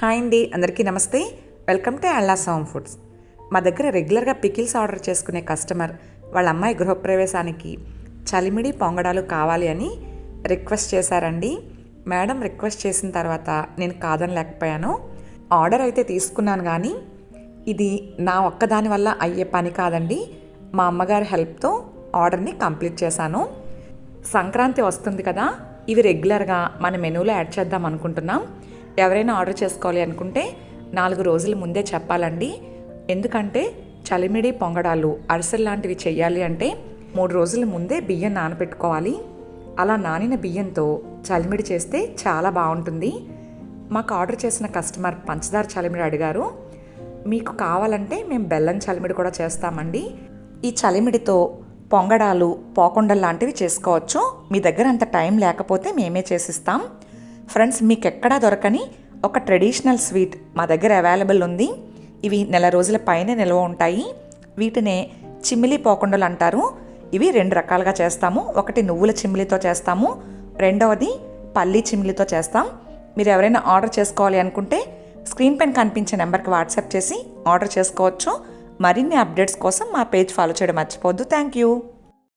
Hi అండి అందరికీ నమస్తే. వెల్కమ్ టు అల్లా సామ్ ఫుడ్స్. మా దగ్గర రెగ్యులర్గా పికిల్స్ ఆర్డర్ చేసుకునే కస్టమర్ వాళ్ళ అమ్మాయి గృహప్రవేశానికి చలిమిడి పొంగడాలు కావాలి అని రిక్వెస్ట్ చేశారండి. మేడం రిక్వెస్ట్ చేసిన తర్వాత నేను కాదనలేకపోయాను ఆర్డర్ అయితే తీసుకున్నాను కానీ ఇది నా ఒక్కదాని వల్ల అయ్యే పని కాదండి. మా అమ్మగారి హెల్ప్తో ఆర్డర్ని కంప్లీట్ చేశాను. సంక్రాంతి వస్తుంది కదా ఇవి రెగ్యులర్గా మన మెనూలో యాడ్ చేద్దాం అనుకుంటున్నాం. ఎవరైనా ఆర్డర్ చేసుకోవాలి అనుకుంటే నాలుగు రోజుల ముందే చెప్పాలండి. ఎందుకంటే చలిమిడి పొంగడాలు అరిసెలు లాంటివి చేయాలి అంటే మూడు రోజుల ముందే బియ్యం నానబెట్టుకోవాలి అలా నానిన బియ్యంతో చలిమిడి చేస్తే చాలా బాగుంటుంది. మాకు ఆర్డర్ చేసిన కస్టమర్ పంచదార చలిమిడి అడిగారు. మీకు కావాలంటే మేము బెల్లం చలిమిడి కూడా చేస్తామండి. ఈ చలిమిడితో పొంగడాలు పోకొండలు లాంటివి చేసుకోవచ్చు. మీ దగ్గర అంత టైం లేకపోతే మేమే చేసిస్తాం. ఫ్రెండ్స్ మీకు ఎక్కడా దొరకని ఒక ట్రెడిషనల్ స్వీట్ మా దగ్గర అవైలబుల్ ఉంది. ఇవి నెల రోజుల పైనే నిల్వ ఉంటాయి. వీటినే చిమ్మిలి పోకుండలు అంటారు. ఇవి రెండు రకాలుగా చేస్తాము. ఒకటి నువ్వుల చిమ్మిలితో చేస్తాము. రెండవది పల్లీ చిమ్మిలితో చేస్తాం. మీరు ఎవరైనా ఆర్డర్ చేసుకోవాలి అనుకుంటే స్క్రీన్ పైన కనిపించే నెంబర్కి వాట్సాప్ చేసి ఆర్డర్ చేసుకోవచ్చు. మరిన్ని అప్డేట్స్ కోసం మా పేజ్ ఫాలో చేయడం మర్చిపోద్దు థ్యాంక్ యూ